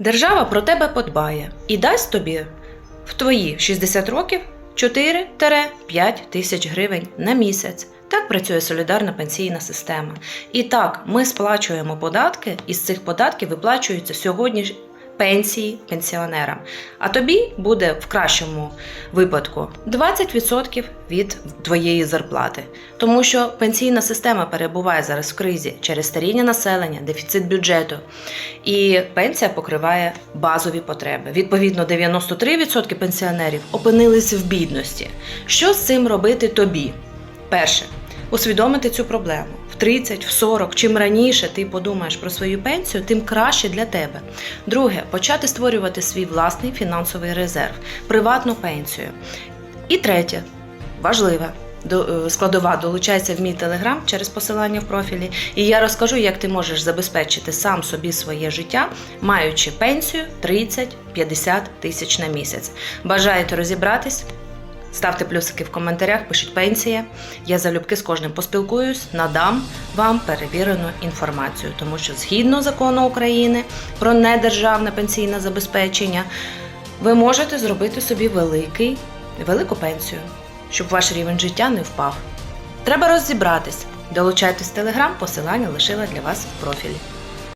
Держава про тебе подбає і дасть тобі в твої 60 років 4-5 тисяч гривень на місяць. Так працює солідарна пенсійна система. І так, ми сплачуємо податки, і з цих податків виплачуються сьогодні пенсії пенсіонерам. А тобі буде в кращому випадку 20% від твоєї зарплати. Тому що пенсійна система перебуває зараз в кризі через старіння населення, дефіцит бюджету. І пенсія покриває базові потреби. Відповідно, 93% пенсіонерів опинились в бідності. Що з цим робити тобі? Перше, усвідомити цю проблему. В 30, в 40, чим раніше ти подумаєш про свою пенсію, тим краще для тебе. Друге, почати створювати свій власний фінансовий резерв, приватну пенсію. І третє, важливе. е, Складова долучайся в мій телеграм через посилання в профілі, і я розкажу, як ти можеш забезпечити сам собі своє життя, маючи пенсію 30-50 тисяч на місяць. Бажаєте розібратись? Ставте плюсики в коментарях, пишіть пенсія. Я залюбки з кожним поспілкуюсь, надам вам перевірену інформацію, тому що згідно закону України про недержавне пенсійне забезпечення, ви можете зробити собі великий, велику пенсію, щоб ваш рівень життя не впав. Треба розібратись. Долучайтесь в телеграм, посилання лишила для вас в профілі.